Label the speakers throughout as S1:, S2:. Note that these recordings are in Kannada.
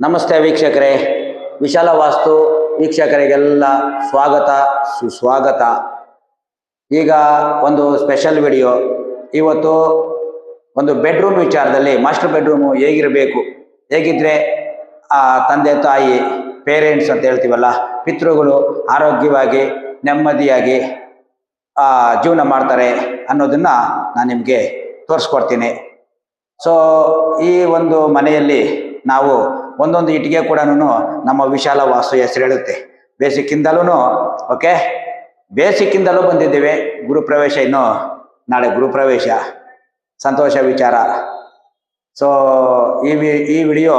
S1: ನಮಸ್ತೆ ವೀಕ್ಷಕರೇ. ವಿಶಾಲ ವಾಸ್ತು ವೀಕ್ಷಕರಿಗೆಲ್ಲ ಸ್ವಾಗತ, ಸುಸ್ವಾಗತ. ಈಗ ಒಂದು ಸ್ಪೆಷಲ್ ವಿಡಿಯೋ. ಇವತ್ತು ಒಂದು ಬೆಡ್ರೂಮ್ ವಿಚಾರದಲ್ಲಿ ಮಾಸ್ಟರ್ ಬೆಡ್ರೂಮು ಹೇಗಿರಬೇಕು? ಹೇಗಿದ್ರೆ, ಆ, ತಂದೆ, ತಾಯಿ, ಪೇರೆಂಟ್ಸ್ ಅಂತ ಹೇಳ್ತೀವಲ್ಲ, ಪಿತೃಗಳು ಆರೋಗ್ಯವಾಗಿ, ನೆಮ್ಮದಿಯಾಗಿ ಜೀವನ ಮಾಡ್ತಾರೆ ಅನ್ನೋದನ್ನ ನಾನು ನಿಮಗೆ ತೋರಿಸ್ಕೊಡ್ತೀನಿ. ಸೊ ಈ ಒಂದು ಮನೆಯಲ್ಲಿ ನಾವು ಒಂದೊಂದು ಇಟ್ಟಿಗೆ ಕೂಡ ನಮ್ಮ ವಿಶಾಲ ವಾಸು ಹೆಸರು ಹೇಳುತ್ತೆ. ಬೇಸಿಕ್ಕಿಂದಲೂ ಓಕೆ? ಬೇಸಿಕ್ಕಿಂದಲೂ ಬಂದಿದ್ದೇವೆ. ಗುರುಪ್ರವೇಶ ಇನ್ನು ನಾಳೆ ಗುರುಪ್ರವೇಶ ಸಂತೋಷ ವಿಚಾರ. ಸೊ ಈ ವಿ, ಈ ವಿಡಿಯೋ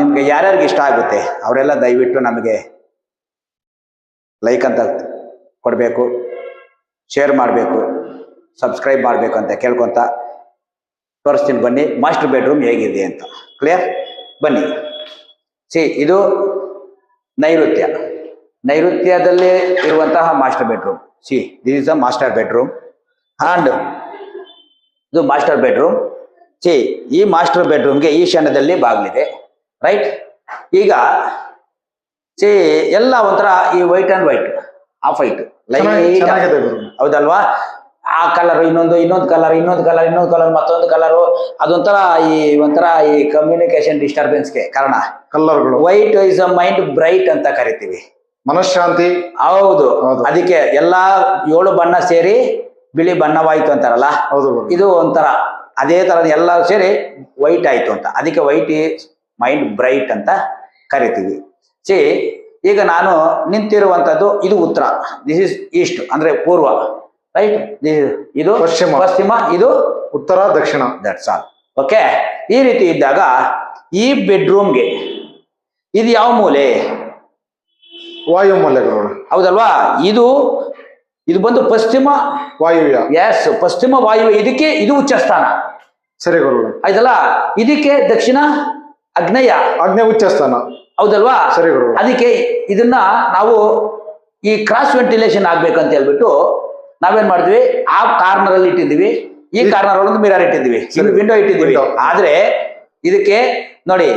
S1: ನಿಮಗೆ ಯಾರ್ಯಾರಿಗೆ ಇಷ್ಟ ಆಗುತ್ತೆ, ಅವರೆಲ್ಲ ದಯವಿಟ್ಟು ನಮಗೆ ಲೈಕ್ ಅಂತ ಕೊಡಬೇಕು, ಶೇರ್ ಮಾಡಬೇಕು, ಸಬ್ಸ್ಕ್ರೈಬ್ ಮಾಡಬೇಕು ಅಂತ ಕೇಳ್ಕೊತ ತೋರಿಸ್ತೀನಿ ಬನ್ನಿ ಮಾಸ್ಟರ್ ಬೆಡ್ರೂಮ್ ಹೇಗಿದೆ ಅಂತ. ಕ್ಲಿಯರ್ ಬನ್ನಿ. ಸಿ ಇದು ನೈಋತ್ಯ. ನೈಋತ್ಯದಲ್ಲಿ ಇರುವಂತಹ master bedroom see this is a master bedroom and ಇದು ಮಾಸ್ಟರ್ ಬೆಡ್ರೂಮ್ ಸಿ ಈ ಮಾಸ್ಟರ್ ಬೆಡ್ರೂಮ್ಗೆ ಈಶಾನ್ಯದಲ್ಲಿ ಬಾಗಿಲಿದೆ. ರೈಟ್ ಈಗ ಸಿ ಎಲ್ಲ ಒಂಥರ ಈ white and white off white
S2: light.
S1: ಹೌದಲ್ವಾ? ಆ ಕಲರ್ ಇನ್ನೊಂದು ಇನ್ನೊಂದು ಕಲರ್ ಇನ್ನೊಂದು ಕಲರ್ ಇನ್ನೊಂದು ಕಲರ್ ಮತ್ತೊಂದು ಕಲರು ಅದೊಂಥರ ಈ ಒಂಥರ ಈ ಕಮ್ಯುನಿಕೇಶನ್ ಡಿಸ್ಟರ್ಬೆನ್ಸ್ಗೆ ಕಾರಣ.
S2: ಕಲರ್ಗಳು
S1: white is a mind bright ಅಂತ ಕರಿತೀವಿ.
S2: ಮನಃಶಾಂತಿ.
S1: ಹೌದು. ಅದಕ್ಕೆ ಎಲ್ಲಾ ಏಳು ಬಣ್ಣ ಸೇರಿ ಬಿಳಿ ಬಣ್ಣವಾಯ್ತು ಅಂತಾರಲ್ಲ?
S2: ಹೌದು
S1: ಇದು ಒಂಥರ ಅದೇ ತರ ಎಲ್ಲ ಸೇರಿ ವೈಟ್ ಆಯ್ತು ಅಂತ. ಅದಕ್ಕೆ ವೈಟ್ ಈಸ್ ಮೈಂಡ್ ಬ್ರೈಟ್ ಅಂತ ಕರಿತೀವಿ. ಸಿ ಈಗ ನಾನು ನಿಂತಿರುವಂತದ್ದು ಇದು ಉತ್ತರ. ದಿಸ್ ಇಸ್ ಈಸ್ಟ್ ಅಂದ್ರೆ ಪೂರ್ವ. ರೈಟ್ ಇದು
S2: ಪಶ್ಚಿಮ.
S1: ಪಶ್ಚಿಮ ಇದು
S2: ಉತ್ತರ ದಕ್ಷಿಣ.
S1: ದಟ್ಸ್ ಆಲ್ ಓಕೆ ಈ ರೀತಿ ಇದ್ದಾಗ ಈ ಬೆಡ್ರೂಮ್ಗೆ ಇದು ಯಾವ ಮೂಲೆ?
S2: ವಾಯು ಮೂಲೆಗಳು
S1: ಹೌದಲ್ವಾ? ಇದು ಇದು ಬಂದು ಪಶ್ಚಿಮ
S2: ವಾಯುವ್ಯ.
S1: ಎಸ್ ಪಶ್ಚಿಮ ವಾಯು ಇದಕ್ಕೆ ಇದು ಉಚ್ಚ ಸ್ಥಾನ.
S2: ಸರಿ ಗುರು
S1: ಆಯ್ತಲ್ಲ? ಇದಕ್ಕೆ ದಕ್ಷಿಣ ಅಗ್ನೇಯ.
S2: ಆಗ್ನೇಯ ಉಚ್ಚ ಸ್ಥಾನ.
S1: ಹೌದಲ್ವಾ?
S2: ಸರಿ ಗುರು
S1: ಅದಕ್ಕೆ ಇದನ್ನ ನಾವು ಈ ಕ್ರಾಸ್ ವೆಂಟಿಲೇಷನ್ ಆಗ್ಬೇಕಂತ ಹೇಳ್ಬಿಟ್ಟು ನಾವೇನ್ ಮಾಡಿದ್ವಿ ಆ ಕಾರ್ನರ್ ಅಲ್ಲಿ ಇಟ್ಟಿದ್ವಿ ಈ ಕಾರ್ನರ್ ಒಳಗೆ ಮಿರರ್ ಇಟ್ಟಿದ್ವಿ. ವಿಂಡೋ ಇಟ್ಟಿದ್ವಿ. ಆದ್ರೆ ಇದಕ್ಕೆ ನೋಡಿ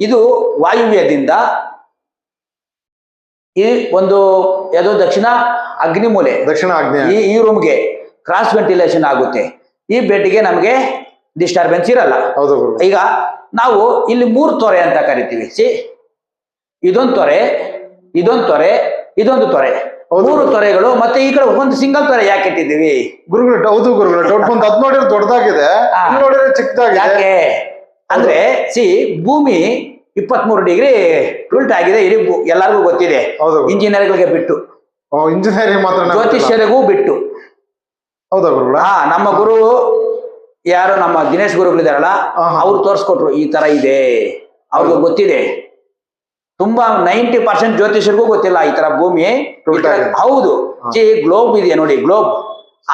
S1: ಇದು ವಾಯುವ್ಯದಿಂದ ಈ ಒಂದು ಯಾವುದೋ ದಕ್ಷಿಣ ಅಗ್ನಿಮೂಲೆ
S2: ದಕ್ಷಿಣ ಅಗ್ನಿ.
S1: ಈ ಈ ರೂಮ್ಗೆ ಕ್ರಾಸ್ ವೆಂಟಿಲೇಷನ್ ಆಗುತ್ತೆ. ಈ ಬೆಡ್ಗೆ ನಮಗೆ ಡಿಸ್ಟರ್ಬೆನ್ಸ್ ಇರಲ್ಲ.
S2: ಹೌದು
S1: ಈಗ ನಾವು ಇಲ್ಲಿ ಮೂರು ತೊರೆ ಅಂತ ಕರಿತೀವಿ. ಸಿ ಇದೊಂದು ತೊರೆ ಇದೊಂದು ತೊರೆ ಇದೊಂದು ತೊರೆ. ಮೂರು ತೊರೆಗಳು ಮತ್ತೆ ಈ ಕಡೆ ಒಂದು ಸಿಂಗಲ್ ತೊರೆ ಯಾಕೆ ಇಟ್ಟಿದ್ದೀವಿ?
S2: ಗುರುಗಳು ಹೌದು ಗುರುಗಳು ದೊಡ್ಡ ಒಂದು ಅದ್ ನೋಡಿದ್ರೆ ದೊಡ್ಡದಾಗಿದೆ. ಇಲ್ಲಿ ನೋಡಿದ್ರೆ ಚಿಕ್ಕದಾಗಿದೆ.
S1: ಯಾಕೆ? ಅಂದ್ರೆ ಸಿ ಭೂಮಿ ಇಪ್ಪತ್ಮೂರು ಡಿಗ್ರಿ ಉಲ್ಟ್ ಆಗಿದೆ ಇಡೀ ಭೂ- ಎಲ್ಲರಿಗೂ ಗೊತ್ತಿದೆ.
S2: ಹೌದು.
S1: ಇಂಜಿನಿಯರ್ಗಳಿಗೆ ಬಿಟ್ಟು.
S2: ಓ ಇಂಜಿನಿಯರಿಂಗ್ ಮಾತ್ರ ನಮ್ಗೆ ಗೊತ್ತಿಲ್ಲ.
S1: ಜ್ಯೋತಿಷ್ಯರಿಗೂ ಬಿಟ್ಟು.
S2: ಹೌದಾ ಗುರುಗಳ?
S1: ಹಾ ನಮ್ಮ ಗುರು ಯಾರು? ನಮ್ಮ ದಿನೇಶ್ ಗುರುಗಳಿದಾರಲ್ಲ
S2: ಹಾ, ಹಾ.
S1: ಅವ್ರು ತೋರಿಸ್ಕೊಟ್ರು ಈ ತರ ಇದೆ. ಅವ್ರಿಗೆ ಗೊತ್ತಿದೆ. ತುಂಬಾ ನೈಂಟಿ ಪರ್ಸೆಂಟ್ ಜ್ಯೋತಿಷರಿಗೂ ಗೊತ್ತಿಲ್ಲ ಈ ತರ ಭೂಮಿ. ಹೌದು. ಈ ಗ್ಲೋಬ್ ಇದೆಯಾ ನೋಡಿ ಗ್ಲೋಬ್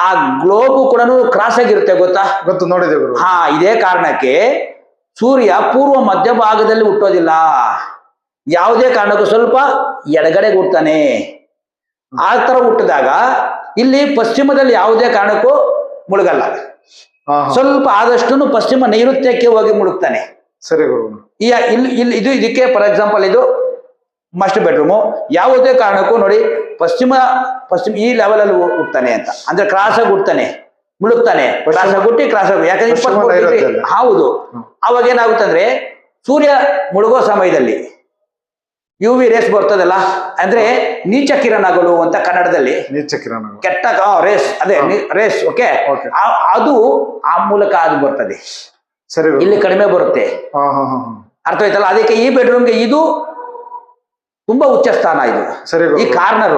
S1: ಆ ಗ್ಲೋಬ್ ಕೂಡ ಕ್ರಾಸ್ ಆಗಿರುತ್ತೆ ಗೊತ್ತಾ?
S2: ಗೊತ್ತು ನೋಡಿದೆ
S1: ಹಾ ಇದೇ ಕಾರಣಕ್ಕೆ ಸೂರ್ಯ ಪೂರ್ವ ಮಧ್ಯ ಭಾಗದಲ್ಲಿ ಹುಟ್ಟೋದಿಲ್ಲ. ಯಾವುದೇ ಕಾರಣಕ್ಕೂ ಸ್ವಲ್ಪ ಎಡಗಡೆ ಹುಡ್ತಾನೆ ಆ ತರ ಹುಟ್ಟಿದಾಗ ಇಲ್ಲಿ ಪಶ್ಚಿಮದಲ್ಲಿ ಯಾವುದೇ ಕಾರಣಕ್ಕೂ ಮುಳುಗಲ್ಲ. ಸ್ವಲ್ಪ ಆದಷ್ಟು ಪಶ್ಚಿಮ ನೈಋತ್ಯಕ್ಕೆ ಹೋಗಿ ಮುಳುಗ್ತಾನೆ.
S2: ಸರಿ ಗುರು.
S1: ಈ ಇಲ್ಲಿ ಇಲ್ಲಿ ಇದು ಇದಕ್ಕೆ ಫಾರ್ ಎಕ್ಸಾಂಪಲ್ ಇದು ಮಾಸ್ಟರ್ ಬೆಡ್ರೂಮು ಯಾವುದೇ ಕಾರಣಕ್ಕೂ ನೋಡಿ ಪಶ್ಚಿಮ ಪಶ್ಚಿಮ ಈ ಲೆವೆಲ್ ಅಲ್ಲಿ ಹುಟ್ತಾನೆ ಅಂತ. ಅಂದ್ರೆ ಕ್ರಾಸ್ ಆಗಿ ಹುಡ್ತಾನೆ ಮುಳುಗ್ತಾನೆ. ಕ್ರಾಸ್ ಆಗಿ ಹುಟ್ಟಿ ಕ್ರಾಸ್ ಆಗಿ ಯಾಕಂದ್ರೆ
S2: ಇಪ್ಪತ್ಮೂರು
S1: 23 ಹೌದು.
S2: ಅವಾಗ
S1: ಅವಾಗ ಏನಾಗುತ್ತಂದ್ರೆ ಸೂರ್ಯ ಮುಳುಗೋ ಸಮಯದಲ್ಲಿ ಯು ವಿ ರೇಸ್ ಬರ್ತದಲ್ಲ ಅಂದ್ರೆ ನೀಚ ಕಿರಣಗಳು ಅಂತ ಕನ್ನಡದಲ್ಲಿ.
S2: ನೀಚ ಕಿರಣ
S1: ಕೆಟ್ಟ ರೇಸ್ ಅದೇ ರೇಸ್ ಓಕೆ. ಅದು ಆ ಮೂಲಕ ಅದು ಬರ್ತದೆ.
S2: ಸರಿ
S1: ಇಲ್ಲಿ ಕಡಿಮೆ ಬರುತ್ತೆ. ಅರ್ಥ ಆಯ್ತಲ್ಲ? ಅದಕ್ಕೆ ಈ ಬೆಡ್ರೂಮ್ಗೆ ಇದು ತುಂಬಾ ಉಚ್ಚ ಸ್ಥಾನ ಇದು.
S2: ಸರಿ
S1: ಈ ಕಾರ್ನರ್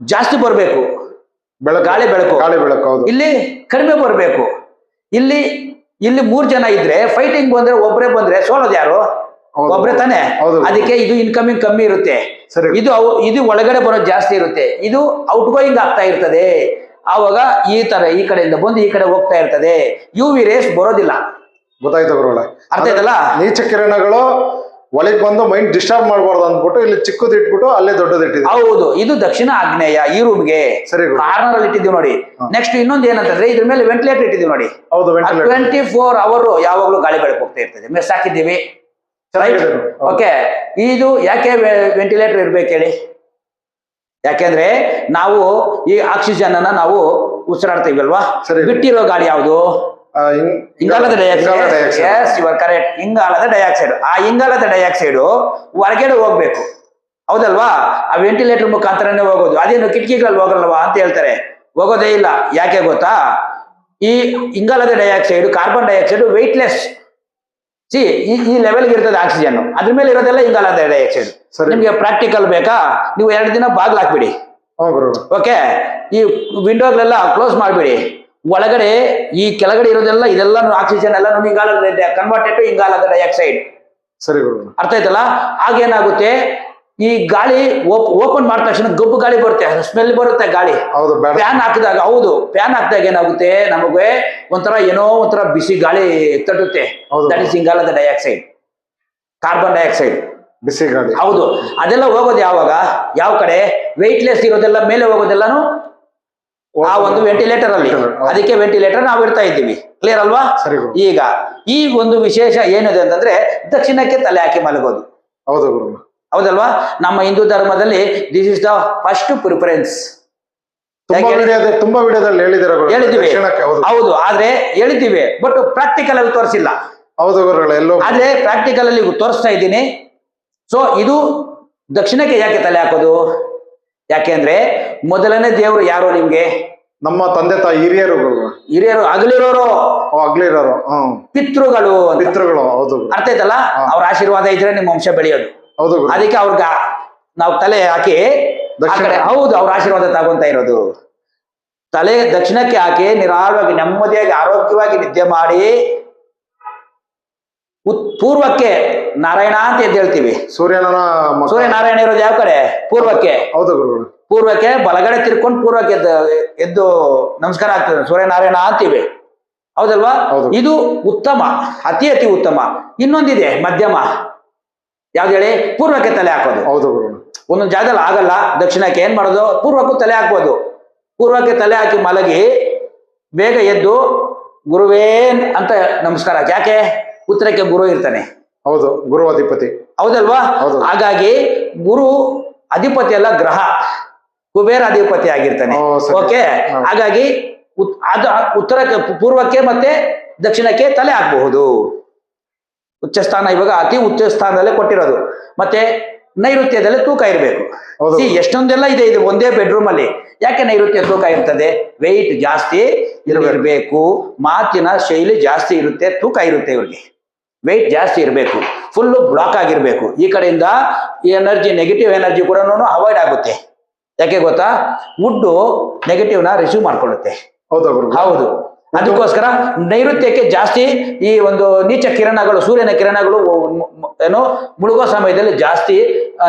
S1: ಜಾಸ್ತಿ ಬರಬೇಕು. ಗಾಳಿ ಬೆಳಕು.
S2: ಗಾಳಿ ಬೆಳಕು
S1: ಇಲ್ಲಿ ಕಡಿಮೆ ಬರಬೇಕು. ಇಲ್ಲಿ ಇಲ್ಲಿ ಮೂರ್ ಜನ ಇದ್ರೆ ಫೈಟಿಂಗ್ ಬಂದ್ರೆ ಒಬ್ಬರೇ ಬಂದ್ರೆ ಸೋಲೋದು ಯಾರು? ಒಬ್ರೆ ತಾನೆ. ಅದಕ್ಕೆ ಇದು ಇನ್ಕಮಿಂಗ್ ಕಮ್ಮಿ ಇರುತ್ತೆ. ಇದು ಇದು ಒಳಗಡೆ ಬರೋದು ಜಾಸ್ತಿ ಇರುತ್ತೆ. ಇದು ಔಟ್ ಗೋಯಿಂಗ್ ಆಗ್ತಾ ಇರ್ತದೆ. ಆವಾಗ ಈ ತರ ಈ ಕಡೆಯಿಂದ ಬಂದು ಈ ಕಡೆ ಹೋಗ್ತಾ ಇರ್ತದೆ. ಯು ವಿ ರೇಸ್ ಬರೋದಿಲ್ಲ.
S2: ಗೊತ್ತಾಯ್ತು ಬರೋಲ್ಲ
S1: ಅರ್ಥ ಆಯ್ತಲ್ಲ?
S2: ನೀಚ ಕಿರಣಗಳು ಒಳಗ್ ಬಂದು ಮೈಂಡ್ ಡಿಸ್ಟರ್ಬ್ ಮಾಡಬಾರ್ದು ಅಂದ್ಬಿಟ್ಟು ಇಲ್ಲಿ ಚಿಕ್ಕದು ಇಟ್ಬಿಟ್ಟು ಅಲ್ಲೇ ದೊಡ್ಡದು ಇಟ್ಟಿದ್ವಿ
S1: ಹೌದು ಇದು ದಕ್ಷಿಣ ಆಗ್ನೇಯ ಈ ರೂಮ್ಗೆ
S2: ಸರಿ
S1: ಕಾರ್ನರ್ ಅಲ್ಲಿ ಇಟ್ಟಿದ್ದೀವಿ ನೋಡಿ. ನೆಕ್ಸ್ಟ್ ಇನ್ನೊಂದು ಏನಂತಂದ್ರೆ ಇದ್ರ ಮೇಲೆ ವೆಂಟಿಲೇಟರ್ ಇಟ್ಟಿದ್ದೀವಿ ನೋಡಿ.
S2: ಹೌದು
S1: ಟ್ವೆಂಟಿ ಫೋರ್ ಅವರ್ ಯಾವಾಗಲೂ ಗಾಳಿ ಬೆಳಕು ಹೋಗ್ತಾ ಇರ್ತದೆ. ಮೆಸ್ ಹಾಕಿದ್ದೀವಿ. ಓಕೆ ಇದು ಯಾಕೆ ವೆಂಟಿಲೇಟರ್ ಇರ್ಬೇಕು ಹೇಳಿ? ಯಾಕೆಂದ್ರೆ ನಾವು ಈ ಆಕ್ಸಿಜನ್ ಅನ್ನ ನಾವು ಉಸಿರಾಡ್ತೀವಿ ಅಲ್ವಾ. ಬಿಟ್ಟಿರೋ ಗಾಳಿ ಯಾವುದು? ಇಂಗಾಲದ ಡೈಆಕ್ಸೈಡ್ ಕರೆಕ್ಟ್ ಇಂಗಾಲದ ಡೈಆಕ್ಸೈಡ್ ಆ ಇಂಗಾಲದ ಡೈಆಕ್ಸೈಡ್ ಹೊರಗಡೆ ಹೋಗ್ಬೇಕು. ಹೌದಲ್ವಾ? ಆ ವೆಂಟಿಲೇಟರ್ ಮುಖಾಂತರನೇ ಹೋಗೋದು. ಅದೇನು ಕಿಟಕಿಗಳಲ್ಲಿ ಹೋಗಲ್ವಾ ಅಂತ ಹೇಳ್ತಾರೆ. ಹೋಗೋದೇ ಇಲ್ಲ. ಯಾಕೆ ಗೊತ್ತಾ? ಈ ಇಂಗಾಲದ dioxide carbon dioxide weightless see ಈ ಈ ಲೆವೆಲ್ಗೆ ಇರ್ತದೆ ಆಕ್ಸಿಜನ್ ಅದ್ರ ಮೇಲೆ ಇರೋದೆಲ್ಲ ಇಂಗಾಲದ ಡೈಆಕ್ಸೈಡ್
S2: ಸರ್.
S1: ನಿಮ್ಗೆ ಪ್ರಾಕ್ಟಿಕಲ್ ಬೇಕಾ? ನೀವು ಎರಡು ದಿನ ಬಾಗಿಲು
S2: ಗುರು.
S1: ಓಕೆ ಈ ವಿಂಡೋಗಳೆಲ್ಲ ಕ್ಲೋಸ್ ಮಾಡಿಬಿಡಿ. ಒಳಗಡೆ ಈ ಕೆಳಗಡೆ ಇರೋದೆಲ್ಲ ಇದೆಲ್ಲ ಆಕ್ಸಿಜನ್ ಎಲ್ಲ ಇಂಗಾಲ ಕನ್ವರ್ಟೆಡ್ ಟು ಇಂಗಾಲ ಡೈಆಕ್ಸೈಡ್
S2: ಸರಿ
S1: ಅರ್ಥ ಆಯ್ತಲ್ಲ? ಆಗೇನಾಗುತ್ತೆ ಈ ಗಾಳಿ ಓಪನ್ ಮಾಡಿದ ತಕ್ಷಣ ಗಬ್ಬು ಗಾಳಿ ಬರುತ್ತೆ. ಸ್ಮೆಲ್ ಬರುತ್ತೆ ಗಾಳಿ.
S2: ಹೌದು
S1: ಫ್ಯಾನ್ ಹಾಕಿದಾಗ ಹೌದು. ಫ್ಯಾನ್ ಹಾಕಿದಾಗ ಏನಾಗುತ್ತೆ? ನಮಗೆ ಒಂಥರ ಏನೋ ಒಂಥರ ಬಿಸಿ ಗಾಳಿ ತಟ್ಟುತ್ತೆ. ದಟ್ ಇಸ್ ಇಂಗಾಲದ ಡೈಆಕ್ಸೈಡ್ ಕಾರ್ಬನ್ ಡೈಆಕ್ಸೈಡ್
S2: ಬಿಸಿ ಗಾಳಿ.
S1: ಹೌದು. ಅದೆಲ್ಲ ಹೋಗೋದು ಯಾವಾಗ? ಯಾವ ಕಡೆ? ವೆಯ್ಟ್ಲೆಸ್ ಇರೋದೆಲ್ಲ ಮೇಲೆ ಹೋಗೋದೆಲ್ಲಾನು ಆ ಒಂದು ವೆಂಟಿಲೇಟರ್ ಅಲ್ಲಿ. ಅದಕ್ಕೆ ವೆಂಟಿಲೇಟರ್ ನಾವು ಇಡ್ತಾ ಇದ್ದೀವಿ. ಕ್ಲಿಯರ್ ಅಲ್ವಾ? ಈಗ ಈ ಒಂದು ವಿಶೇಷ ಏನಿದೆ ಅಂತಂದ್ರೆ ದಕ್ಷಿಣಕ್ಕೆ ತಲೆ ಹಾಕಿ ಮಲಗೋದು.
S2: ಹೌದು
S1: ಹೌದಲ್ವಾ? ನಮ್ಮ ಹಿಂದೂ ಧರ್ಮದಲ್ಲಿ this is the first preference
S2: ತುಂಬಾ ವಿಡಿಯೋದಲ್ಲಿ
S1: ಹೇಳಿದ್ದೀವಿ.
S2: ಹೌದು.
S1: ಆದ್ರೆ ಹೇಳಿದ್ದೀವಿ ಬಟ್ ಪ್ರಾಕ್ಟಿಕಲ್ ಅಲ್ಲಿ ತೋರಿಸಿಲ್ಲ.
S2: ಹೌದು
S1: ಆದ್ರೆ ಪ್ರಾಕ್ಟಿಕಲ್ ಅಲ್ಲಿ ತೋರಿಸ್ತಾ ಇದ್ದೀನಿ. ಸೊ ಇದು ದಕ್ಷಿಣಕ್ಕೆ ಯಾಕೆ ತಲೆ ಹಾಕೋದು? ಯಾಕೆಂದ್ರೆ ಮೊದಲನೇ ದೇವರು ಯಾರು ನಿಮ್ಗೆ?
S2: ನಮ್ಮ ತಂದೆ ತಾಯಿ ಹಿರಿಯರು
S1: ಹಿರಿಯರು ಅಗಲಿರೋರು
S2: ಅಗ್ಲಿರೋರು
S1: ಪಿತೃಗಳು
S2: ಪಿತೃಗಳು ಹೌದು.
S1: ಅರ್ಥ ಆಯ್ತಲ್ಲ?
S2: ಹಾ.
S1: ಅವ್ರ ಆಶೀರ್ವಾದ ಇದ್ರೆ ನಿಮ್ಮ ವಂಶ ಬೆಳೆಯೋದು.
S2: ಹೌದು
S1: ಅದಕ್ಕೆ ಅವ್ರಿಗೆ ನಾವು ತಲೆ ಹಾಕಿ. ಹೌದು ಅವ್ರ ಆಶೀರ್ವಾದ ತಗೊಂತ ಇರೋದು. ತಲೆ ದಕ್ಷಿಣಕ್ಕೆ ಹಾಕಿ ನಿರಾಳವಾಗಿ ನೆಮ್ಮದಿಯಾಗಿ ಆರೋಗ್ಯವಾಗಿ ನಿದ್ದೆ ಮಾಡಿ ಪೂರ್ವಕ್ಕೆ ನಾರಾಯಣ ಅಂತ ಎದ್ದು ಹೇಳ್ತೀವಿ.
S2: ಸೂರ್ಯನ ಸೂರ್ಯ
S1: ಸೂರ್ಯನಾರಾಯಣ ಇರೋದು ಯಾವ ಕಡೆ? ಪೂರ್ವಕ್ಕೆ.
S2: ಹೌದು ಗುರುಗಳು
S1: ಪೂರ್ವಕ್ಕೆ ಬಲಗಡೆ ತಿರ್ಕೊಂಡು ಪೂರ್ವಕ್ಕೆ ಎದ್ದು ಎದ್ದು ನಮಸ್ಕಾರ ಆಗ್ತದೆ. ಸೂರ್ಯನಾರಾಯಣ ಅಂತೀವಿ. ಹೌದಲ್ವಾ?
S2: ಹೌದು.
S1: ಇದು ಉತ್ತಮ ಅತಿ ಅತಿ ಉತ್ತಮ. ಇನ್ನೊಂದಿದೆ ಮಧ್ಯಮ. ಯಾವ್ದು ಹೇಳಿ? ಪೂರ್ವಕ್ಕೆ ತಲೆ ಹಾಕೋದು.
S2: ಹೌದು ಗುರುಗಳು
S1: ಒಂದೊಂದು ಜಾಗದಲ್ಲಿ ಆಗಲ್ಲ. ದಕ್ಷಿಣಕ್ಕೆ ಏನ್ ಮಾಡೋದು? ಪೂರ್ವಕ್ಕೂ ತಲೆ ಹಾಕ್ಬೋದು. ಪೂರ್ವಕ್ಕೆ ತಲೆ ಹಾಕಿ ಮಲಗಿ ಬೇಗ ಎದ್ದು ಗುರುವೇನ್ ಅಂತ ನಮಸ್ಕಾರ ಹಾಕಿ. ಯಾಕೆ? ಉತ್ತರಕ್ಕೆ ಗುರು ಇರ್ತಾನೆ.
S2: ಹೌದು ಗುರು ಅಧಿಪತಿ
S1: ಹೌದಲ್ವಾ?
S2: ಹೌದು.
S1: ಹಾಗಾಗಿ ಗುರು ಅಧಿಪತಿ ಅಲ್ಲ ಗ್ರಹ. ಕುಬೇರ ಅಧಿಪತಿ ಆಗಿರ್ತಾನೆ. ಓಕೆ? ಹಾಗಾಗಿ ಅದು ಉತ್ತರಕ್ಕೆ ಪೂರ್ವಕ್ಕೆ ಮತ್ತೆ ದಕ್ಷಿಣಕ್ಕೆ ತಲೆ ಹಾಕಬಹುದು. ಉಚ್ಚ ಸ್ಥಾನ ಇವಾಗ ಅತಿ ಉಚ್ಚ ಸ್ಥಾನದಲ್ಲೇ ಕೊಟ್ಟಿರೋದು. ಮತ್ತೆ ನೈಋತ್ಯದಲ್ಲಿ ತೂಕ ಇರಬೇಕು. ಎಷ್ಟೊಂದೆಲ್ಲ ಇದೆ ಇದು ಒಂದೇ ಬೆಡ್ರೂಮ್ ಅಲ್ಲಿ. ಯಾಕೆ ನೈಋತ್ಯ ತೂಕ ಇರ್ತದೆ? ವೆಯ್ಟ್ ಜಾಸ್ತಿ ಇರಬೇಕು. ಮಾತಿನ ಶೈಲಿ ಜಾಸ್ತಿ ಇರುತ್ತೆ ತೂಕ ಇರುತ್ತೆ ಇವ್ರಿಗೆ. ವೆಯ್ಟ್ ಜಾಸ್ತಿ ಇರಬೇಕು ಫುಲ್ಲು ಬ್ಲಾಕ್ ಆಗಿರಬೇಕು. ಈ ಕಡೆಯಿಂದ ಈ ಎನರ್ಜಿ ನೆಗೆಟಿವ್ ಎನರ್ಜಿ ಕೂಡ ಅವಾಯ್ಡ್ ಆಗುತ್ತೆ. ಯಾಕೆ ಗೊತ್ತಾ? ವುಡ್ಡು ನೆಗೆಟಿವ್ನ ರಿಸೀವ್ ಮಾಡ್ಕೊಳ್ಳುತ್ತೆ.
S2: ಹೌದಾ
S1: ಅದಕ್ಕೋಸ್ಕರ ನೈಋತ್ಯಕ್ಕೆ ಜಾಸ್ತಿ ಈ ಒಂದು ನೀಚ ಕಿರಣಗಳು ಸೂರ್ಯನ ಕಿರಣಗಳು ಏನು ಮುಳುಗೋ ಸಮಯದಲ್ಲಿ ಜಾಸ್ತಿ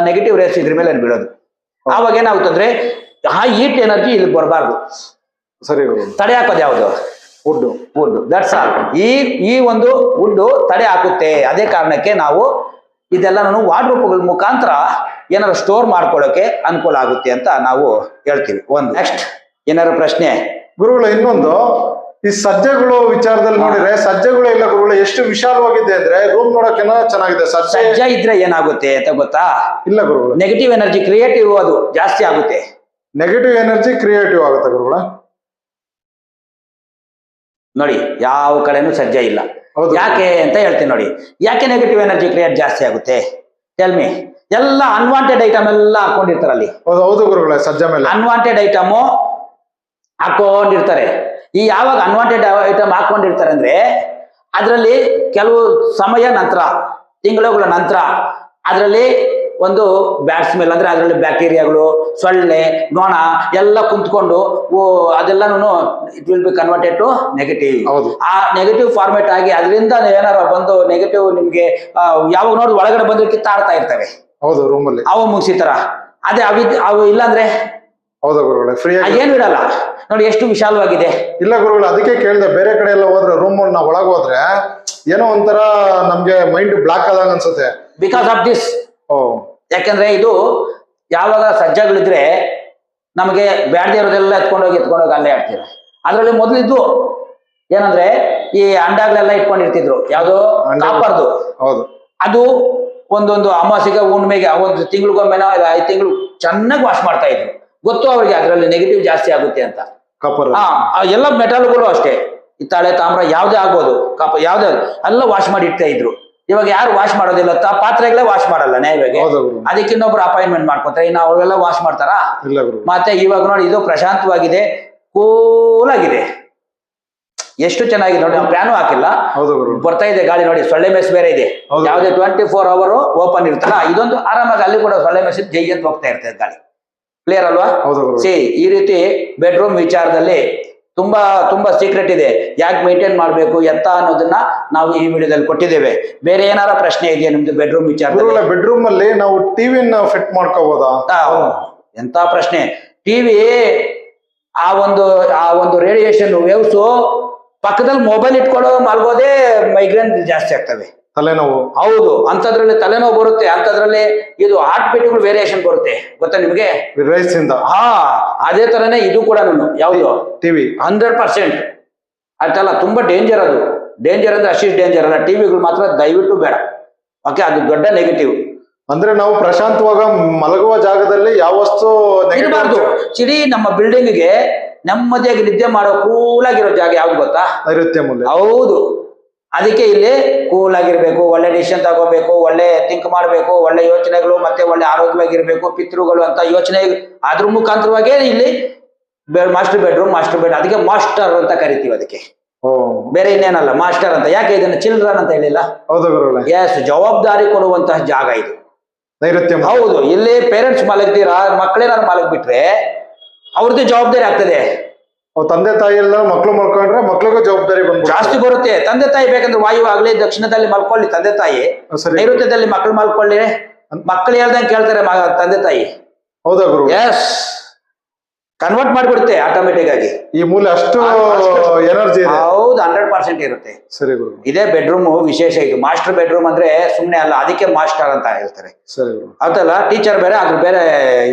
S1: ನೆಗೆಟಿವ್ ರೇಸ್ ಇದ್ರ ಮೇಲೆ ಬೀಳೋದು. ಆವಾಗ ಏನಾಗುತ್ತಂದ್ರೆ ಆ ಹೀಟ್ ಎನರ್ಜಿ ಇಲ್ಲಿ ಬರಬಾರ್ದು.
S2: ಸರಿ
S1: ತಡೆ ಹಾಕೋದು ಯಾವುದು?
S2: ವುಡ್
S1: ವುಡ್ ದಟ್ಸ್ ಆಲ್ ಈ ಈ ಒಂದು ವುಡ್ ತಡೆ ಹಾಕುತ್ತೆ. ಅದೇ ಕಾರಣಕ್ಕೆ ನಾವು ಇದೆಲ್ಲ ನಾನು ವಾರ್ಡ್ರೋಬ್ಗಳ ಮುಖಾಂತರ ಏನಾದ್ರು ಸ್ಟೋರ್ ಮಾಡ್ಕೊಳ್ಳೋಕೆ ಅನುಕೂಲ ಆಗುತ್ತೆ ಅಂತ ನಾವು ಹೇಳ್ತೀವಿ. ಒಂದು. ನೆಕ್ಸ್ಟ್ ಏನಾದ್ರು ಪ್ರಶ್ನೆ?
S2: ಗುರುಗಳು ಇನ್ನೊಂದು. ಈ ಸಜ್ಜೆಗಳು ವಿಚಾರದಲ್ಲಿ ನೋಡಿದ್ರೆ ಸಜ್ಜೆಗಳು ಇಲ್ಲ ಗುರುಗಳು ಎಷ್ಟು ವಿಶಾಲವಾಗಿದೆ ಅಂದ್ರೆ ರೂಮ್ ನೋಡಕ್ಕೆ ಚೆನ್ನಾಗಿದೆ. ಸಜ್ಜೆ
S1: ಸಜ್ಜ ಇದ್ರೆ ಏನಾಗುತ್ತೆ ಅಂತ ಗೊತ್ತಾ?
S2: ಇಲ್ಲ ಗುರುಗಳು.
S1: ನೆಗೆಟಿವ್ ಎನರ್ಜಿ ಕ್ರಿಯೇಟಿವ್ ಅದು ಜಾಸ್ತಿ ಆಗುತ್ತೆ.
S2: ನೆಗೆಟಿವ್ ಎನರ್ಜಿ ಕ್ರಿಯೇಟಿವ್ ಆಗುತ್ತೆ ಗುರುಗಳ.
S1: ನೋಡಿ ಯಾವ ಕಡೆನೂ ಸಜ್ಜೆ ಇಲ್ಲ.
S2: ಹೌದು.
S1: ಯಾಕೆ ಅಂತ ಹೇಳ್ತೀನಿ ನೋಡಿ. ಯಾಕೆ ನೆಗೆಟಿವ್ ಎನರ್ಜಿ ಕ್ರಿಯೇಟ್ ಜಾಸ್ತಿ ಆಗುತ್ತೆ? ಟೆಲ್ಮಿ ಎಲ್ಲ ಅನ್ವಾಂಟೆಡ್ ಐಟಮ್ ಎಲ್ಲ ಹಾಕೊಂಡಿರ್ತಾರೆ ಅಲ್ಲಿ.
S2: ಹೌದು ಹೌದು ಗುರುಗಳೇ ಸಜ್ಜೆ ಮೇಲೆ.
S1: ಅನ್ವಾಂಟೆಡ್ ಐಟಮು ಹಾಕೊಂಡಿರ್ತಾರೆ. ಈ ಯಾವಾಗ ಅನ್ವಾಂಟೆಡ್ ಐಟಮ್ ಹಾಕೊಂಡಿರ್ತಾರೆ ಅಂದ್ರೆ ಅದರಲ್ಲಿ ಕೆಲವು ಸಮಯ ನಂತರ ತಿಂಗಳುಗಳ ನಂತರ ಅದರಲ್ಲಿ ಒಂದು ಬ್ಯಾಟ್ ಸ್ಮೆಲ್ ಅಂದ್ರೆ ಅದರಲ್ಲಿ ಬ್ಯಾಕ್ಟೀರಿಯಾಗಳು ಸೊಳ್ಳೆ ನೋಣ ಎಲ್ಲ ಕುಂತ್ಕೊಂಡು ಓ ಅದೆಲ್ಲನೂ it will be converted to negative
S2: ಹೌದು.
S1: ಆ ನೆಗೆಟಿವ್ ಫಾರ್ಮೆಟ್ ಆಗಿ ಅದರಿಂದ ಏನಾರ ಬಂದು ನೆಗೆಟಿವ್ ನಿಮ್ಗೆ ಯಾವಾಗ ನೋಡಿ ಒಳಗಡೆ ಬಂದ್ರೆ ಕಿತ್ತಾಡ್ತಾ ಇರ್ತವೆ.
S2: ಹೌದು ರೂಮಲ್ಲಿ
S1: ಅವು ಮುಗಿಸಿತರ ಅದೇ ಅವಿದ್ ಅವು ಇಲ್ಲಾಂದ್ರೆ
S2: ಹೌದು ಗುರುಗಳೇ ಫ್ರೀ
S1: ಏನು ಇರಲ್ಲ ನೋಡಿ ಎಷ್ಟು ವಿಶಾಲವಾಗಿದೆ.
S2: ಇಲ್ಲ ಗುರುಗಳು ಅದಕ್ಕೆ ಕೇಳಿದೆ ಬೇರೆ ಕಡೆ ಎಲ್ಲ ಹೋದ್ರೆ ರೂಮ್ ನಾವು ಒಳಗೆ ಹೋದ್ರೆ ಏನೋ ಒಂಥರ ನಮ್ಗೆ ಮೈಂಡ್ ಬ್ಲಾಕ್ ಆದಂಗ ಅನ್ಸುತ್ತೆ.
S1: ಬಿಕಾಸ್ ಆಫ್ ದಿಸ್
S2: ಓ.
S1: ಯಾಕಂದ್ರೆ ಇದು ಯಾವಾಗ ಸಜ್ಜಗಳಿದ್ರೆ ನಮಗೆ ಬ್ಯಾಡದೇ ಇರೋದೆಲ್ಲ ಎತ್ಕೊಂಡೋಗಿ ಎತ್ಕೊಂಡೋಗಿ ಅಲ್ಲೇ ಆಡ್ತೀರ. ಅದರಲ್ಲಿ ಮೊದಲಿದ್ದು ಏನಂದ್ರೆ ಈ ಅಂಡಾಗಳೆಲ್ಲ ಇಟ್ಕೊಂಡಿರ್ತಿದ್ರು. ಯಾವುದೋ
S2: ಕಾಪಾಡ್ದು
S1: ಕಾಪರ್ದು.
S2: ಹೌದು.
S1: ಅದು ಒಂದೊಂದು ಅಮಾಸಿಗೆ ಹುಣ್ಣಿಮೆಗೆ ಒಂದು ತಿಂಗಳಿಗೊಮ್ಮೆನೋ ಇಲ್ಲ ಐದು ತಿಂಗಳು ಚೆನ್ನಾಗಿ ವಾಶ್ ಮಾಡ್ತಾ ಇದ್ರು. ಗೊತ್ತು ಅವ್ರಿಗೆ ಅದರಲ್ಲಿ ನೆಗೆಟಿವ್ ಜಾಸ್ತಿ ಆಗುತ್ತೆ ಅಂತ.
S2: ಕಾಪರ್
S1: ಆ ಎಲ್ಲ ಮೆಟಲ್ಗಳು ಅಷ್ಟೇ. ಹಿತ್ತಾಳೆ ತಾಮ್ರ ಯಾವ್ದೇ ಆಗ್ಬೋದು. ಕಾಪ ಯಾವ್ದೇ ಎಲ್ಲ ವಾಶ್ ಮಾಡಿ ಇಡ್ತಾ ಇದ್ರು. ಇವಾಗ ಯಾರು ವಾಶ್ ಮಾಡೋದಿಲ್ಲ ತ ಪಾತ್ರೆಗಳೇ ವಾಶ್ ಮಾಡಲ್ಲ ನ್ಯಾಯವಾಗಿ
S2: ಹೌದು ಗುರು.
S1: ಅದಕ್ಕೆ ಇನ್ನೊಬ್ರು ಅಪಾಯಿಂಟ್ಮೆಂಟ್ ಮಾಡ್ಕೊತಾರೆ. ಇನ್ನು ಅವರೆಲ್ಲ ವಾಶ್ ಮಾಡ್ತಾರಾ?
S2: ಇಲ್ಲ ಗುರು.
S1: ಮತ್ತೆ ಇವಾಗ ನೋಡಿ ಇದು ಪ್ರಶಾಂತವಾಗಿದೆ. ಕೂಲ್ ಆಗಿದೆ ಎಷ್ಟು ಚೆನ್ನಾಗಿದೆ ನೋಡಿ ನಾವು ಫ್ಯಾನು ಹಾಕಿಲ್ಲ.
S2: ಹೌದು ಗುರು.
S1: ಬರ್ತಾ ಇದೆ ಗಾಳಿ ನೋಡಿ ಸೊಳ್ಳೆ ಮೆಸ್ ಬೇರೆ ಇದೆ.
S2: ಹೌದು.
S1: ಯಾವುದೇ ಟ್ವೆಂಟಿ ಫೋರ್ ಅವರ್ ಓಪನ್ ಇರ್ತಲ್ಲ ಇದೊಂದು ಆರಾಮಾಗಿ ಅಲ್ಲಿ ಕೂಡ ಸೊಳ್ಳೆ ಮೆಸ್ ಜೈ ಅಂತ ಹೋಗ್ತಾ ಇರ್ತದೆ ಗಾಳಿ. ಕ್ಲಿಯರ್ ಅಲ್ವಾ?
S2: ಹೌದು ಗುರು.
S1: ಸಿ ಈ ರೀತಿ ಬೆಡ್ರೂಮ್ ವಿಚಾರದಲ್ಲಿ ತುಂಬಾ ತುಂಬಾ ಸೀಕ್ರೆಟ್ ಇದೆ. ಯಾಕೆ ಮೇಂಟೈನ್ ಮಾಡಬೇಕು ಎತ್ತ ಅನ್ನೋದನ್ನ ನಾವು ಈ ವಿಡಿಯೋದಲ್ಲಿ ಕೊಟ್ಟಿದ್ದೇವೆ. ಬೇರೆ ಏನಾರ ಪ್ರಶ್ನೆ ಇದೆಯಾ ನಿಮ್ದು ಬೆಡ್ರೂಮ್
S2: ವಿಚಾರ ಬೆಡ್ರೂಮ್ ಅಲ್ಲಿ ನಾವು ಟಿವಿನ ಫಿಟ್
S1: ಮಾಡ್ಕೋಬಹುದಾ ಎಂತ ಪ್ರಶ್ನೆ. ಟಿವಿ ಆ ಒಂದು ಆ ಒಂದು ರೇಡಿಯೇಷನ್ ವೇವ್ಸು ಪಕ್ಕದಲ್ಲಿ ಮೊಬೈಲ್ ಇಟ್ಕೊಳ್ಳೋ ಮಲ್ಗೋದೇ ಮೈಗ್ರೇನ್ ಜಾಸ್ತಿ ಆಗ್ತವೆ.
S2: ತಲೆನೋವು.
S1: ಹೌದು ಅಂತದ್ರಲ್ಲಿ ತಲೆನೋವು ಬರುತ್ತೆ ಅಂತದ್ರಲ್ಲಿ ಇದು ಹಾರ್ಟ್ ಬೀಟ್ಗಳು ವೇರಿಯೇಷನ್ ಬರುತ್ತೆ. ಗೊತ್ತಾ ನಿಮ್ಗೆ?
S2: ರೈಸ್ ಇಂದ
S1: ಹಾ ಅದೇ ತರನೇ ಇದು ಕೂಡ ಯಾವುದು?
S2: TV
S1: hundred percent. ಆಯ್ತಲ್ಲ ತುಂಬಾ ಡೇಂಜರ್ ಅದು. ಡೇಂಜರ್ ಅಂದ್ರೆ ಅಷ್ಟಿಷ್ಟು ಡೇಂಜರ್ ಅಲ್ಲ. ಟಿವಿಗಳು ಮಾತ್ರ ದಯವಿಟ್ಟು ಬೇಡ. ಓಕೆ ಅದು ದೊಡ್ಡ ನೆಗೆಟಿವ್
S2: ಅಂದ್ರೆ ನಾವು ಪ್ರಶಾಂತವಾಗ ಮಲಗುವ ಜಾಗದಲ್ಲಿ ಯಾವ ವಸ್ತು
S1: ಇರಬಾರ್ದು. ಚಿಡಿ ನಮ್ಮ ಬಿಲ್ಡಿಂಗ್ಗೆ ನೆಮ್ಮದಿಯಾಗಿ ನಿದ್ದೆ ಮಾಡೋ ಕೂಲಾಗಿರೋ ಜಾಗ ಯಾವ್ದು ಗೊತ್ತಾ?
S2: ನೈಋತ್ಯ ಮೂಲೆ.
S1: ಹೌದು. ಅದಕ್ಕೆ ಇಲ್ಲಿ ಕೂಲ್ ಆಗಿರ್ಬೇಕು ಒಳ್ಳೆ ಡಿಸಿಷನ್ ತಗೋಬೇಕು ಒಳ್ಳೆ ಥಿಂಕ್ ಮಾಡಬೇಕು ಒಳ್ಳೆ ಯೋಚನೆಗಳು ಮತ್ತೆ ಒಳ್ಳೆ ಆರೋಗ್ಯವಾಗಿರ್ಬೇಕು ಪಿತೃಗಳು ಅಂತ ಯೋಚನೆ ಅದ್ರ ಮುಖಾಂತರವಾಗೇ ಇಲ್ಲಿ ಮಾಸ್ಟರ್ ಬೆಡ್ರೂಮ್ ಮಾಸ್ಟರ್ ಬೆಡ್ ಅದಕ್ಕೆ ಮಾಸ್ಟರ್ ಅಂತ ಕರಿತೀವಿ ಅದಕ್ಕೆ. ಬೇರೆ ಇನ್ನೇನಲ್ಲ ಮಾಸ್ಟರ್ ಅಂತ. ಯಾಕೆ ಇದನ್ನ ಚಿಲ್ಡ್ರನ್ ಅಂತ ಹೇಳಿಲ್ಲ? ಎಸ್ ಜವಾಬ್ದಾರಿ ಕೊಡುವಂತಹ ಜಾಗ ಇದು.
S2: ನೈಋತ್ಯ
S1: ಹೌದು ಇಲ್ಲಿ ಪೇರೆಂಟ್ಸ್ ಮಲಗ್ತೀರಾ ಮಕ್ಕಳೇನಾದ್ರು ಮಲಗ್ಬಿಟ್ರೆ ಅವ್ರದ್ದು ಜವಾಬ್ದಾರಿ ಆಗ್ತದೆ.
S2: ತಂದೆ ತಾಯಿ ಎಲ್ಲ ಮಕ್ಳು ಮಲ್ಕೊಂಡ್ರೆ ಮಕ್ಳಿಗೂ ಜವಾಬ್ದಾರಿ ಬಂದ್ಬಿಡುತ್ತೆ.
S1: ಜಾಸ್ತಿ ಬರುತ್ತೆ. ತಂದೆ ತಾಯಿ ಬೇಕಂದ್ರೆ ವಾಯು ಆಗ್ಲಿ ದಕ್ಷಿಣದಲ್ಲಿ ಮಲ್ಕೊಳ್ಳಿ ತಂದೆ ತಾಯಿ.
S2: ಸರಿ
S1: ನೈಋತ್ಯದಲ್ಲಿ ಮಕ್ಕಳು ಮಲ್ಕೊಳ್ಳಿ ಮಕ್ಕಳು ಹೇಳ್ದಂಗೆ ಕೇಳ್ತಾರೆ ಮ- ತಂದೆ ತಾಯಿ.
S2: ಹೌದಾ ಗುರು?
S1: ಎಸ್ ಕನ್ವರ್ಟ್ ಮಾಡಿಬಿಡುತ್ತೆ ಆಟೋಮೆಟಿಕ್ ಆಗಿ.
S2: ಈ ಮೂಲ ಅಷ್ಟು ಎನರ್ಜಿ
S1: ಹೌದು ಹಂಡ್ರೆಡ್ ಪರ್ಸೆಂಟ್ ಇರುತ್ತೆ.
S2: ಸರಿ ಗುರು.
S1: ಇದೇ ಬೆಡ್ರೂಮ್ ವಿಶೇಷ ಇದು. ಮಾಸ್ಟರ್ ಬೆಡ್ರೂಮ್ ಅಂದ್ರೆ ಸುಮ್ನೆ ಅಲ್ಲ ಅದಕ್ಕೆ ಮಾಸ್ಟರ್ ಅಂತ ಹೇಳ್ತಾರೆ.
S2: ಸರಿ
S1: ಹೌದಲ್ಲ ಟೀಚರ್ ಬೇರೆ ಅದ್ರ ಬೇರೆ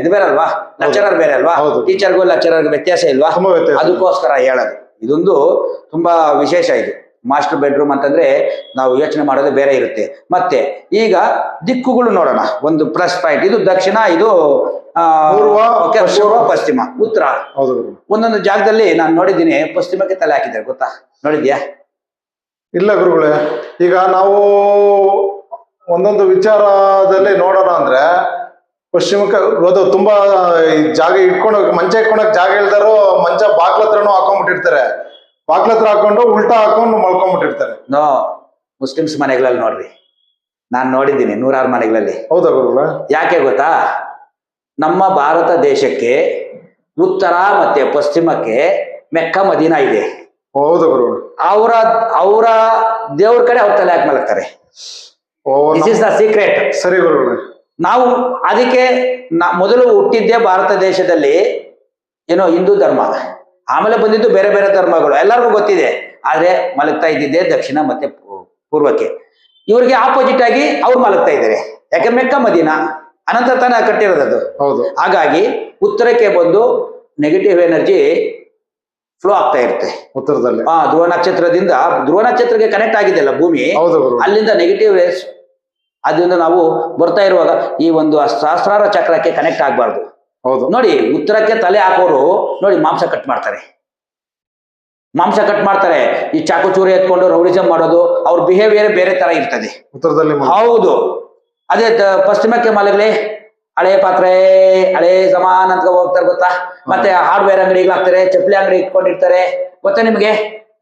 S1: ಇದು ಬೇರೆ ಅಲ್ವಾ? ಲೆಕ್ಚರರ್ ಬೇರೆ ಅಲ್ವಾ. ಟೀಚರ್ಗೂ ಲೆಕ್ಚರರ್ಗೂ ವ್ಯತ್ಯಾಸ ಇಲ್ವಾ? ಅದಕ್ಕೋಸ್ಕರ ಹೇಳೋದು. ಇದೊಂದು ತುಂಬಾ ವಿಶೇಷ ಇದು. ಮಾಸ್ಟರ್ ಬೆಡ್ರೂಮ್ ಅಂತಂದ್ರೆ ನಾವು ಯೋಚನೆ ಮಾಡೋದು ಬೇರೆ ಇರುತ್ತೆ. ಮತ್ತೆ ಈಗ ದಿಕ್ಕುಗಳು ನೋಡೋಣ. ಒಂದು ಪ್ಲಸ್ ಪಾಯಿಂಟ್ ಇದು ದಕ್ಷಿಣ ಇದು
S2: ಪೂರ್ವ, ಪಶ್ಚಿಮ.
S1: ಉತ್ತರ.
S2: ಹೌದು
S1: ಒಂದೊಂದು ಜಾಗದಲ್ಲಿ ನಾನು ನೋಡಿದ್ದೀನಿ ಪಶ್ಚಿಮಕ್ಕೆ ತಲೆ ಹಾಕಿದ್ದಾರೆ ಗೊತ್ತಾ? ನೋಡಿದ್ಯಾ?
S2: ಇಲ್ಲ ಗುರುಗಳೇ ಈಗ ನಾವು ಒಂದೊಂದು ವಿಚಾರದಲ್ಲಿ ನೋಡೋಣ ಅಂದ್ರೆ ಪಶ್ಚಿಮಕ್ಕೆ ಅದು ತುಂಬಾ ಜಾಗ ಇಟ್ಕೊಂಡು ಮಂಚ ಇಟ್ಕೊಳಕ್ ಜಾಗ ಇಲ್ದಾರು ಮಂಚ ಬಾಗ್ಲ ಹತ್ರನೂ ಹಾಕೊಂಡ್ಬಿಟ್ಟಿರ್ತಾರೆ. ಬಾಗ್ಲ ಹತ್ರ ಹಾಕೊಂಡು ಉಲ್ಟಾ ಹಾಕೊಂಡು ಮಲ್ಕೊಂಡ್ಬಿಟ್ಟಿರ್ತಾರೆ
S1: ನೋ ಮುಸ್ಲಿಮ್ಸ್ ಮನೆಗಳಲ್ಲಿ ನೋಡ್ರಿ. ನಾನು ನೋಡಿದ್ದೀನಿ ನೂರಾರು ಮನೆಗಳಲ್ಲಿ.
S2: ಹೌದಾ ಗುರು
S1: ಯಾಕೆ ಗೊತ್ತಾ? ನಮ್ಮ ಭಾರತ ದೇಶಕ್ಕೆ ಉತ್ತರ ಮತ್ತೆ ಪಶ್ಚಿಮಕ್ಕೆ ಮೆಕ್ಕ ಮದೀನ ಇದೆ.
S2: ಹೌದು ಗುರು?
S1: ಅವರ ಅವರ ದೇವ್ರ ಕಡೆ ಅವ್ರ ತಲೆ ಹಾಕಿ ಮಲಗ್ತಾರೆ. ದಿಸ್ ಇಸ್ ದ ಸೀಕ್ರೆಟ್
S2: ಸರಿ ಗುರು
S1: ನಾವು ಅದಕ್ಕೆ ಮೊದಲು ಹುಟ್ಟಿದ್ದೆ ಭಾರತ ದೇಶದಲ್ಲಿ ಏನೋ ಹಿಂದೂ ಧರ್ಮ ಆಮೇಲೆ ಬಂದಿದ್ದು ಬೇರೆ ಬೇರೆ ಧರ್ಮಗಳು ಎಲ್ಲರಿಗೂ ಗೊತ್ತಿದೆ. ಆದ್ರೆ ಮಲಗ್ತಾ ಇದ್ದಿದ್ದೆ ದಕ್ಷಿಣ ಮತ್ತೆ ಪೂರ್ವಕ್ಕೆ. ಇವರಿಗೆ ಆಪೋಸಿಟ್ ಆಗಿ ಅವ್ರು ಮಲಗ್ತಾ ಇದ್ದಾರೆ. ಯಾಕೆ ಮೆಕ್ಕ ಮದೀನ ಅನಂತರ ತಾನೇ ಕಟ್ಟಿರೋದದು
S2: ಹೌದು.
S1: ಹಾಗಾಗಿ ಉತ್ತರಕ್ಕೆ ಬಂದು ನೆಗೆಟಿವ್ ಎನರ್ಜಿ ಫ್ಲೋ ಆಗ್ತಾ ಇರುತ್ತೆ.
S2: ಉತ್ತರದಲ್ಲಿ.
S1: ಆ ಧ್ರುವ ನಕ್ಷತ್ರದಿಂದ ಧ್ರುವ ನಕ್ಷತ್ರಕ್ಕೆ ಕನೆಕ್ಟ್ ಆಗಿದೆಯಲ್ಲ ಭೂಮಿ ಅಲ್ಲಿಂದ ನೆಗೆಟಿವ್ ರೇಸ್ ಅದರಿಂದ ನಾವು ಬರ್ತಾ ಇರುವಾಗ ಈ ಒಂದು ಸಹಸ್ರಾರ ಚಕ್ರಕ್ಕೆ ಕನೆಕ್ಟ್ ಆಗಬಾರ್ದು.
S2: ಹೌದು.
S1: ನೋಡಿ ಉತ್ತರಕ್ಕೆ ತಲೆ ಹಾಕೋರು ನೋಡಿ ಮಾಂಸ ಕಟ್ ಮಾಡ್ತಾರೆ. ಮಾಂಸ ಕಟ್ ಮಾಡ್ತಾರೆ. ಈ ಚಾಕು ಚೂರಿ ಎತ್ಕೊಂಡು ರೌಡಿಸಮ್ ಮಾಡೋದು ಅವ್ರ ಬಿಹೇವಿಯರ್ ಬೇರೆ ತರ ಇರ್ತದೆ.
S2: ಉತ್ತರದಲ್ಲಿ
S1: ಹೌದು. ಅದೇ ಪಶ್ಚಿಮಕ್ಕೆ ಮಲಗಲಿ ಹಳೆ ಪಾತ್ರೆ ಹಳೆ ಸಮಾನ ಅಂತ ಹೋಗ್ತಾರೆ ಗೊತ್ತಾ? ಮತ್ತೆ ಹಾರ್ಡ್ವೇರ್ ಅಂಗಡಿಗಳಾಗ್ತಾರೆ ಚಪ್ಪಲಿ ಅಂಗಡಿ ಇಟ್ಕೊಂಡಿರ್ತಾರೆ. ಗೊತ್ತಾ ನಿಮ್ಗೆ?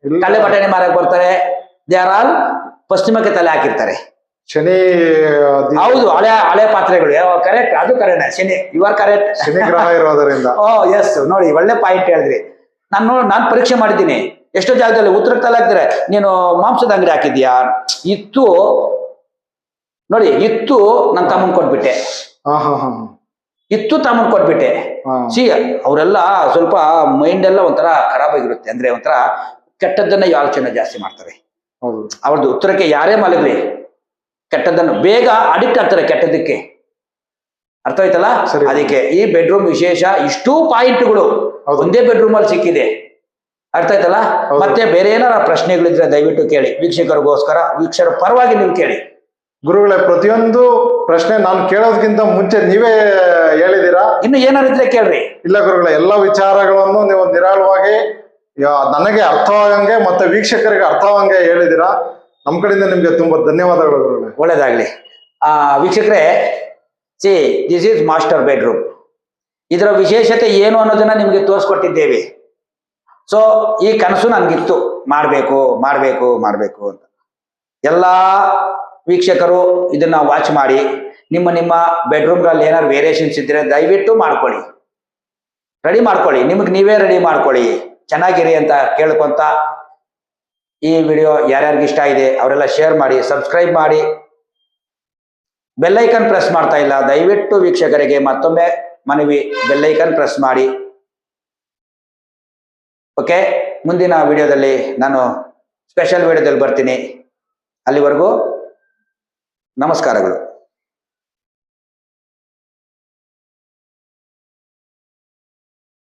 S2: ತಲೆ
S1: ಕಳ್ಳೆ ಬಟಾಣಿ ಮಾರಕ್ ಬರ್ತಾರೆ. ದೇ ಆರ್ ಆಲ್ ಪಶ್ಚಿಮಕ್ಕೆ ತಲೆ ಹಾಕಿರ್ತಾರೆ.
S2: ಶನಿ
S1: ಹೌದು ಹಳೆ ಹಳೆ ಪಾತ್ರೆಗಳು. ಕರೆಕ್ಟ್ ಅದು ಕರೆನೆ Shani you are correct
S2: Shani ಗ್ರಹ ಇರೋದರಿಂದ.
S1: ಓ ಎಸ್ ನೋಡಿ ಒಳ್ಳೆ ಪಾಯಿಂಟ್ ಹೇಳಿದ್ರಿ. ನಾನು ನಾನು ಪರೀಕ್ಷೆ ಮಾಡಿದ್ದೀನಿ. ಎಷ್ಟೋ ಜಾಗದಲ್ಲಿ ಉತ್ತರ ತಲೆ ಹಾಕ್ತಾರೆ ನೀನು ಮಾಂಸದ ಅಂಗಡಿ ಹಾಕಿದ್ಯಾ? ಇತ್ತು ನೋಡಿ ಇತ್ತು ನನ್ನ ತಮ್ಮನ್ ಕೊಟ್ಬಿಟ್ಟೆ. ಇತ್ತು ತಮ್ಮನ್ ಕೊಟ್ಬಿಟ್ಟೆ. ಸಿ ಅವರೆಲ್ಲ ಸ್ವಲ್ಪ ಮೈಂಡ್ ಎಲ್ಲ ಒಂಥರ ಖರಾಬ್ ಆಗಿರುತ್ತೆ. ಅಂದ್ರೆ ಒಂಥರ ಕೆಟ್ಟದ್ದನ್ನ ಯೋಚನೆ ಜಾಸ್ತಿ ಮಾಡ್ತಾರೆ. ಅವ್ರದ್ದು ಉತ್ತರಕ್ಕೆ ಯಾರೇ ಮಲಗಲಿ ಕೆಟ್ಟದ್ದನ್ನು ಬೇಗ ಅಡಿಕ್ಟ್ ಆಗ್ತಾರೆ ಕೆಟ್ಟದಕ್ಕೆ ಅರ್ಥ ಆಯ್ತಲ್ಲ. ಅದಕ್ಕೆ ಈ ಬೆಡ್ರೂಮ್ ವಿಶೇಷ ಇಷ್ಟೂ ಪಾಯಿಂಟ್ಗಳು. ಒಂದೇ ಬೆಡ್ರೂಮ್ ಅಲ್ಲಿ ಸಿಕ್ಕಿದೆ. ಅರ್ಥ ಆಯ್ತಲ್ಲ? ಮತ್ತೆ ಬೇರೆ ಏನಾರ ಪ್ರಶ್ನೆಗಳಿದ್ರೆ ದಯವಿಟ್ಟು ಕೇಳಿ. ವೀಕ್ಷಕರಿಗೋಸ್ಕರ ವೀಕ್ಷಕರ ಪರವಾಗಿ ನೀವು ಕೇಳಿ.
S2: ಗುರುಗಳೇ ಪ್ರತಿಯೊಂದು ಪ್ರಶ್ನೆ ನಾನು ಕೇಳೋದಕ್ಕಿಂತ ಮುಂಚೆ ನೀವೇ ಹೇಳಿದೀರಾ
S1: ಇನ್ನು ಏನಾರು ಇದ್ರೆ ಕೇಳ್ರಿ.
S2: ಇಲ್ಲ ಗುರುಗಳೇ ಎಲ್ಲ ವಿಚಾರಗಳನ್ನು ನೀವು ನಿರಾಳವಾಗಿ ನನಗೆ ಅರ್ಥವಾಗಂಗೆ ಮತ್ತೆ ವೀಕ್ಷಕರಿಗೆ ಅರ್ಥವಾಗಂಗೆ ಹೇಳಿದ್ದೀರಾ? ನಮ್ಮ ಕಡೆಯಿಂದ ನಿಮ್ಗೆ ತುಂಬಾ ಧನ್ಯವಾದಗಳು
S1: ಒಳ್ಳೇದಾಗ್ಲಿ. ಆ, ವೀಕ್ಷಕರೇ see this is master bedroom ಇದರ ವಿಶೇಷತೆ ಏನು ಅನ್ನೋದನ್ನ ನಿಮಗೆ ತೋರಿಸ್ಕೊಟ್ಟಿದ್ದೇವೆ. ಸೊ ಈ ಕನಸು ನನಗಿತ್ತು. ಮಾಡಬೇಕು ಮಾಡಬೇಕು ಮಾಡಬೇಕು ಅಂತ. ಎಲ್ಲ ವೀಕ್ಷಕರು ಇದನ್ನ ವಾಚ್ ಮಾಡಿ, ನಿಮ್ಮ ನಿಮ್ಮ ಬೆಡ್ರೂಮ್ಗಳಲ್ಲಿ ಏನಾದ್ರು ವೇರಿಯೇಷನ್ಸ್ ಇದ್ದರೆ ದಯವಿಟ್ಟು ಮಾಡ್ಕೊಳ್ಳಿ. ರೆಡಿ ಮಾಡ್ಕೊಳ್ಳಿ. ನಿಮಗೆ ನೀವೇ ರೆಡಿ ಮಾಡ್ಕೊಳ್ಳಿ. ಚೆನ್ನಾಗಿರಿ ಅಂತ ಕೇಳ್ಕೊಂತ ಈ ವಿಡಿಯೋ ಯಾರ್ಯಾರಿಗೆ ಇಷ್ಟ ಇದೆ ಅವರೆಲ್ಲ ಶೇರ್ ಮಾಡಿ ಸಬ್ಸ್ಕ್ರೈಬ್ ಮಾಡಿ. ಬೆಲ್ಲೈಕನ್ ಪ್ರೆಸ್ ಮಾಡ್ತಾ ಇಲ್ಲ, ದಯವಿಟ್ಟು ವೀಕ್ಷಕರಿಗೆ ಮತ್ತೊಮ್ಮೆ ಮನವಿ, ಬೆಲ್ಲೈಕನ್ ಪ್ರೆಸ್ ಮಾಡಿ. ಓಕೆ ಮುಂದಿನ ವಿಡಿಯೋದಲ್ಲಿ ನಾನು ಸ್ಪೆಷಲ್ ವಿಡಿಯೋದಲ್ಲಿ ಬರ್ತೀನಿ. ಅಲ್ಲಿವರೆಗೂ ನಮಸ್ಕಾರಗಳು.